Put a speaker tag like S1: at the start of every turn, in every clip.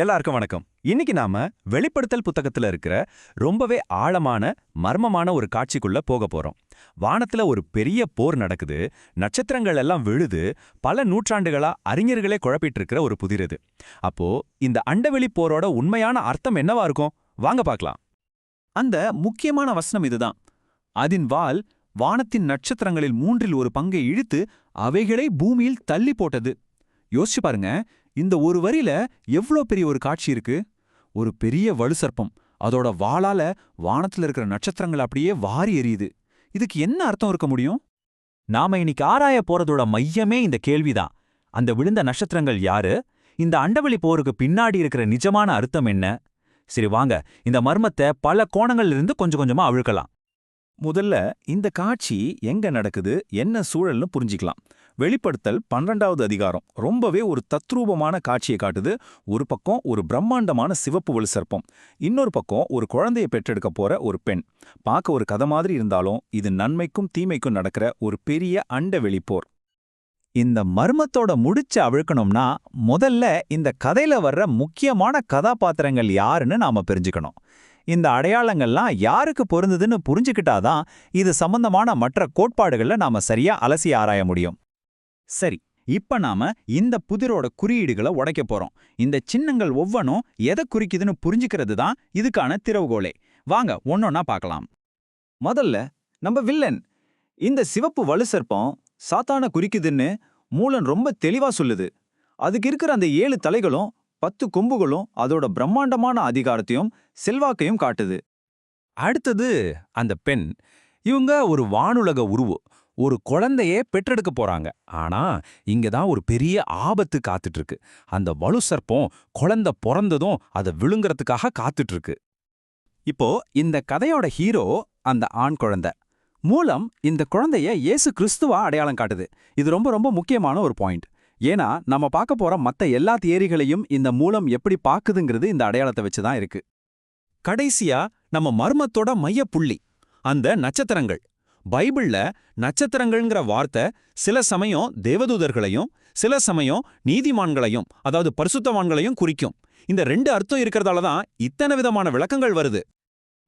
S1: எல்லாருக்கும் வணக்கம். இன்னைக்கு நாம வெளிப்படுத்தல் புத்தகத்துல இருக்கிற ரொம்பவே ஆழமான மர்மமான ஒரு காட்சிக்குள்ள போக போறோம். வானத்துல ஒரு பெரிய போர் நடக்குது. நட்சத்திரங்கள் எல்லாம் விழுது. பல நூற்றாண்டுகளா அறிஞர்களே குழப்பிட்டு இருக்கிற ஒரு புதிர் இது. அப்போ இந்த அண்டவெளி போரோட உண்மையான அர்த்தம் என்னவா இருக்கும்? வாங்க பார்க்கலாம்.
S2: அந்த முக்கியமான வசனம் இதுதான். அதின் வால் வானத்தின் நட்சத்திரங்களில் மூன்றில் ஒரு பங்கை இழுத்து அவைகளை பூமியில் தள்ளி போட்டது. யோசிச்சு பாருங்க. இந்த ஒரு வரியில எவ்ளோ பெரிய ஒரு காட்சி இருக்கு? ஒரு பெரிய வலுசர்ப்பம் அதோட வாளால வானத்துல இருக்கிற நட்சத்திரங்கள் அப்படியே வாரி எரியுது. இதுக்கு என்ன அர்த்தம் இருக்க முடியும்?
S3: நாம இன்னைக்கு ஆராய போறதோட மையமே இந்த கேள்விதான். அந்த விழுந்த நட்சத்திரங்கள் யாரு? இந்த அண்டவெளி போருக்கு பின்னாடி இருக்கிற நிஜமான அர்த்தம் என்ன? சரி வாங்க. இந்த மர்மத்தை பல கோணங்கள்ல இருந்து கொஞ்சம் கொஞ்சமா அவிழ்க்கலாம்
S2: முதல்ல இந்த காட்சி எங்க நடக்குது? என்ன சூழல்னு புரிஞ்சிக்கலாம். வெளிப்படுத்தல் பன்னிரெண்டாவது அதிகாரம். ரொம்பவே ஒரு தத்ரூபமான காட்சியை காட்டுது. ஒரு பக்கம் ஒரு பிரம்மாண்டமான சிவப்பு வலு சர்ப்பம். இன்னொரு பக்கம் ஒரு குழந்தையை பெற்றெடுக்க போற ஒரு பெண். பார்க்க ஒரு கதை மாதிரி இருந்தாலும் இது நன்மைக்கும் தீமைக்கும் நடக்கிற ஒரு பெரிய அண்ட வெளிப்போர்.
S3: இந்த மர்மத்தோட முடிச்ச அவிழ்க்கணும்னா முதல்ல இந்த கதையில வர்ற முக்கியமான கதாபாத்திரங்கள் யாருன்னு நாம தெரிஞ்சுக்கணும். இந்த அடையாளங்கள்லாம் யாருக்கு பொருந்ததுன்னு புரிஞ்சுக்கிட்டாதான் இது சம்பந்தமான மற்ற கோட்பாடுகள்ல நாம சரியா அலசி ஆராய முடியும். சரி இப்ப நாம இந்த புதிரோட குறியீடுகளை உடைக்க போறோம். இந்த சின்னங்கள் ஒவ்வொன்றும் எதை குறிக்குதுன்னு புரிஞ்சுக்கிறது தான் இதுக்கான திறவுகோலே வாங்க ஒன்னொன்னா பார்க்கலாம். முதல்ல நம்ம வில்லன் இந்த சிவப்பு வலுசர்ப்பம் சாத்தான குறிக்குதுன்னு மூலன் ரொம்ப தெளிவா சொல்லுது. அதுக்கு இருக்கிற அந்த ஏழு தலைகளும் பத்து கொம்புகளும் அதோட பிரம்மாண்டமான அதிகாரத்தையும் செல்வாக்கையும் காட்டுது.
S1: அடுத்தது அந்த பெண். இவங்க ஒரு வானுலக உருவு ஒரு குழந்தையே பெற்றெடுக்க போறாங்க. ஆனா இங்க தான் ஒரு பெரிய ஆபத்து காத்துட்டு இருக்கு அந்த வலு சர்ப்பம் குழந்தை பிறந்ததும் அதை விழுங்குறதுக்காக காத்துட்டு இருக்கு
S3: இப்போ இந்த கதையோட ஹீரோ அந்த ஆண் குழந்தை. மூலம் இந்த குழந்தைய இயேசு கிறிஸ்துவா அடையாளம் காட்டுது. இது ரொம்ப ரொம்ப முக்கியமான ஒரு பாயிண்ட். ஏன்னா நம்ம பார்க்க போற மத்த எல்லா தியரிகளையும் இந்த மூலம் எப்படி பாக்குதுங்கிறது இந்த அடையாளத்தை வச்சு தான் இருக்கு.
S1: கடைசியா நம்ம மர்மத்தோட மையப்புள்ளி அந்த நட்சத்திரங்கள். பைபிள்ல நட்சத்திரங்கள்ங்கிற வார்த்தை சில சமயம் தேவதூதர்களையும் சில சமயம் நீதிமான்களையும் அதாவது பரிசுத்தவான்களையும் குறிக்கும். இந்த ரெண்டு அர்த்தம் இருக்கிறதால தான் இத்தனை விதமான விளக்கங்கள் வருது.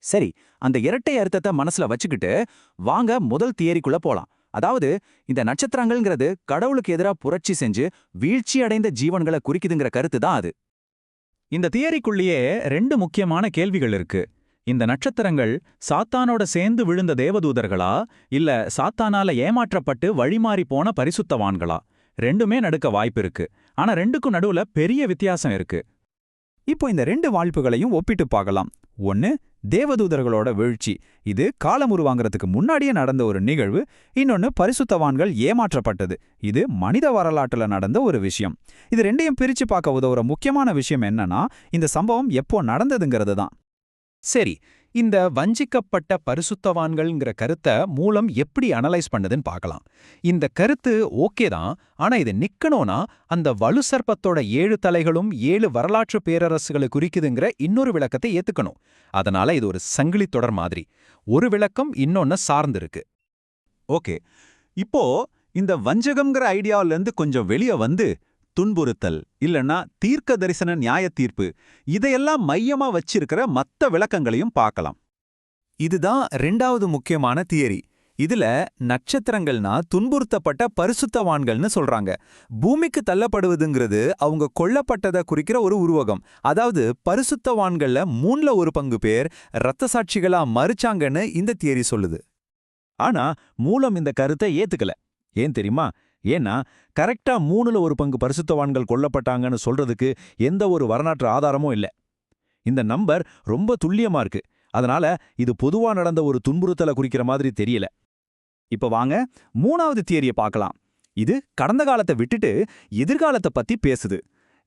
S3: சரி அந்த இரட்டை அர்த்தத்தை மனசுல வச்சுக்கிட்டு வாங்க முதல் தியரிக்குள்ள போலாம். அதாவது இந்த நட்சத்திரங்கள்ங்கிறது கடவுளுக்கு எதிரா புரட்சி செஞ்சு வீழ்ச்சி அடைந்த ஜீவன்களை குறிக்குதுங்கிற கருத்து தான் அது. இந்த தியரிக்குள்ளேயே ரெண்டு முக்கியமான கேள்விகள் இருக்கு. இந்த நட்சத்திரங்கள் சாத்தானோட சேர்ந்து விழுந்த தேவதூதர்களா? இல்ல சாத்தானால ஏமாற்றப்பட்டு வழிமாறி போன பரிசுத்தவான்களா? ரெண்டுமே நடக்க வாய்ப்பு இருக்கு ஆனா ரெண்டுக்கும் நடுவுல பெரிய வித்தியாசம் இருக்கு. இப்போ இந்த ரெண்டு வாய்ப்புகளையும் ஒப்பிட்டு பார்க்கலாம். ஒன்னு தேவதூதர்களோட வீழ்ச்சி. இது காலம் உருவாங்கிறதுக்கு முன்னாடியே நடந்த ஒரு நிகழ்வு. இன்னொன்னு பரிசுத்தவான்கள் ஏமாற்றப்பட்டது. இது மனித வரலாற்றுல நடந்த ஒரு விஷயம். இது ரெண்டையும் பிரிச்சு பார்க்க உதவுற முக்கியமான விஷயம் என்னன்னா இந்த சம்பவம் எப்போ நடந்ததுங்கிறது தான்.
S1: சரி இந்த வஞ்சிக்கப்பட்ட பரிசுத்தவான்கள்ங்கிற கருத்தை மூலம் எப்படி அனலைஸ் பண்ணுதுன்னு பார்க்கலாம். இந்த கருத்து ஓகே தான் ஆனா இது நிக்கணும்னா அந்த வலு சர்ப்பத்தோட ஏழு தலைகளும் ஏழு வரலாற்று பேரரசுகளை குறிக்குதுங்கிற இன்னொரு விளக்கத்தை ஏத்துக்கணும். அதனால இது ஒரு சங்கிலி தொடர் மாதிரி. ஒரு விளக்கம் இன்னொன்னு சார்ந்திருக்கு.
S3: ஓகே இப்போ இந்த வஞ்சகம்ங்கிற ஐடியாவிலேருந்து கொஞ்சம் வெளியே வந்து துன்புறுத்தல் இல்லனா தீர்க்க தரிசன நியாய தீர்ப்பு இதையெல்லாம் மையமா வச்சிருக்கிற மத்த விளக்கங்களையும் பார்க்கலாம். இதுதான் ரெண்டாவது முக்கியமான தியரி. இதுல நட்சத்திரங்கள்னா துன்புறுத்தப்பட்ட பரிசுத்தவான்கள்னு சொல்றாங்க. பூமிக்கு தள்ளப்படுவதுங்கிறது அவங்க கொல்லப்பட்டதை குறிக்கிற ஒரு உருவகம். அதாவது பரிசுத்தவான்கள்ல மூணுல ஒரு பங்கு பேர் இரத்த சாட்சிகளா மறுச்சாங்கன்னு இந்த தியரி சொல்லுது. ஆனா மூலம் இந்த கருத்தை ஏத்துக்கல. ஏன் தெரியுமா? ஏன்னா கரெக்டா மூணுல ஒரு பங்கு பரிசுத்தவான்கள் கொல்லப்பட்டாங்கன்னு சொல்றதுக்கு எந்த ஒரு வரலாற்று ஆதாரமும் இல்ல. இந்த நம்பர் ரொம்ப துல்லியமா இருக்கு. அதனால இது பொதுவா நடந்த ஒரு துன்புறுத்தலை குறிக்கிற மாதிரி தெரியல. இப்ப வாங்க மூணாவது தியரியை பார்க்கலாம். இது கடந்த காலத்தை விட்டுட்டு எதிர்காலத்தை பத்தி பேசுது.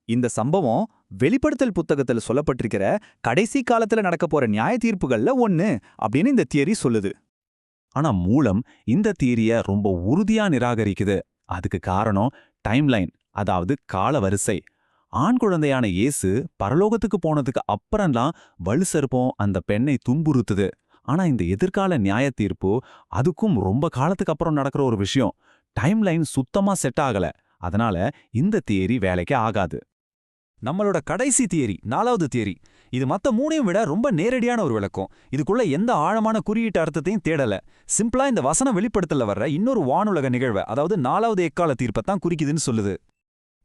S3: இந்த சம்பவம் வெளிப்படுத்தல் புத்தகத்துல சொல்லப்பட்டிருக்கிற கடைசி காலத்துல நடக்க போற நியாய தீர்ப்புகள்ல ஒன்னு அப்படின்னு இந்த தியரி சொல்லுது. ஆனா மூலம் இந்த தியரிய ரொம்ப உறுதியா நிராகரிக்குது. அதுக்கு காரணம் டைம்லைன் அதாவது கால வரிசை ஆண் குழந்தையான இயேசு பரலோகத்துக்கு போனதுக்கு அப்புறம்லாம் வலு சருப்பம் அந்த பெண்ணை துன்புறுத்துது. ஆனா இந்த எதிர்கால நியாய தீர்ப்பு அதுக்கும் ரொம்ப காலத்துக்கு அப்புறம் நடக்கிற ஒரு விஷயம். டைம்லைன் சுத்தமா செட் ஆகல. அதனால இந்த தியரி வேலைக்கு ஆகாது.
S2: நம்மளோட கடைசி தியரி நாலாவது தியரி இது மத்த மூணையும் விட ரொம்ப நேரடியான ஒரு விளக்கம். இதுக்குள்ள எந்த ஆழமான குறியீட்டு அர்த்தத்தையும் தேடல. சிம்பிளா இந்த வசன வெளிப்படுத்தல வர்ற இன்னொரு வானுலக நிகழ்வை அதாவது நாலாவது எக்கால தீர்ப்பை தான் குறிக்குதுன்னு சொல்லுது.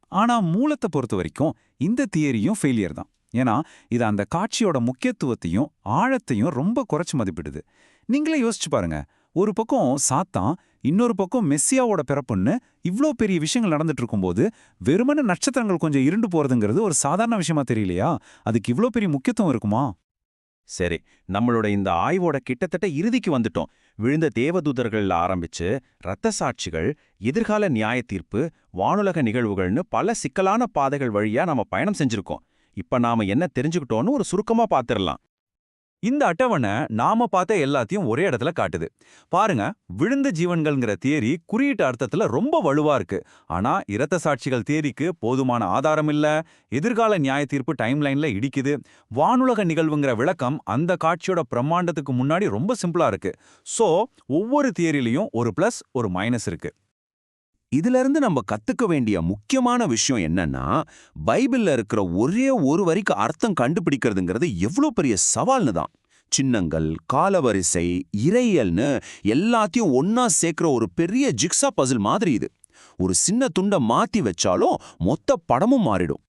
S3: ஆனா மூலத்தை பொறுத்த வரைக்கும் இந்த தியரியும் ஃபெயிலியர் தான். ஏன்னா இது அந்த காட்சியோட முக்கியத்துவத்தையும் ஆழத்தையும் ரொம்ப குறைச்சு மதிப்பிடுது. நீங்களே யோசிச்சு பாருங்க. ஒரு பக்கம் சாத்தான் இன்னொரு பக்கம் மெஸ்ஸியாவோட பிறப்புன்னு இவ்ளோ பெரிய விஷயங்கள் நடந்துட்டு இருக்கும்போது வெறுமன நட்சத்திரங்கள் கொஞ்சம் இருண்டு போறதுங்கிறது ஒரு சாதாரண விஷயமா தெரியலையா? அதுக்கு இவ்ளோ பெரிய முக்கியத்துவம் இருக்குமா?
S1: சரி நம்மளோட இந்த ஆய்வோட கிட்டத்தட்ட இறுதிக்கு வந்துட்டோம். விழுந்த தேவதூதர்கள்ல ஆரம்பிச்சு இரத்த சாட்சிகள் எதிர்கால நியாய தீர்ப்பு வானுலக நிகழ்வுகள்னு பல சிக்கலான பாதைகள் வழியா நாம பயணம் செஞ்சிருக்கோம். இப்ப நாம என்ன தெரிஞ்சுக்கிட்டோம்னு ஒரு சுருக்கமா பாத்திரலாம்.
S2: இந்த அட்டவணை நாம பார்த்த எல்லாத்தையும் ஒரே இடத்துல காட்டுது. பாருங்க விழுந்த ஜீவன்கள்ங்கிற தியரி குறியீட்டு அர்த்தத்துல ரொம்ப வலுவா இருக்கு. ஆனா இரத்த சாட்சிகள் தியரிக்கு போதுமான ஆதாரம் இல்ல எதிர்கால நியாய தீர்ப்பு டைம்லைன்ல இடிக்குது. வானுலக நிகழ்வுங்கிற விளக்கம் அந்த காட்சியோட பிரம்மாண்டத்துக்கு முன்னாடி ரொம்ப சிம்பிளா இருக்கு. சோ ஒவ்வொரு தியரிலையும் ஒரு பிளஸ் ஒரு மைனஸ் இருக்கு.
S4: இதுல இருந்து நம்ம கத்துக்க வேண்டிய முக்கியமான விஷயம் என்னன்னா பைபிள்ல இருக்கிற ஒரே ஒரு வரிக்கு அர்த்தம் கண்டுபிடிக்கிறதுங்கிறது எவ்வளோ பெரிய சவால்னு தான். சின்னங்கள் காலவரிசை இறையல்னு எல்லாத்தையும் ஒன்னா சேர்க்கிற ஒரு பெரிய ஜிக்ஸா பசில் மாதிரி இது. ஒரு சின்ன துண்டை மாத்தி வச்சாலும் மொத்த படமும் மாறிடும்.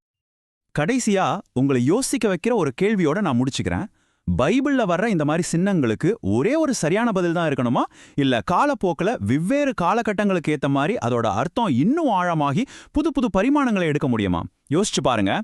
S2: கடைசியா உங்களை யோசிக்க வைக்கிற ஒரு கேள்வியோட நான் முடிச்சுக்கிறேன். பைபிள்ல வர்ற இந்த மாதிரி சின்னங்களுக்கு ஒரே ஒரு சரியான பதில் தான் இருக்கணுமா? இல்ல காலப்போக்கில் வெவ்வேறு காலகட்டங்களுக்கு ஏத்த மாதிரி அதோட அர்த்தம் இன்னும் ஆழமாகி புது புது பரிமாணங்களை எடுக்க முடியுமா? யோசிச்சு பாருங்க.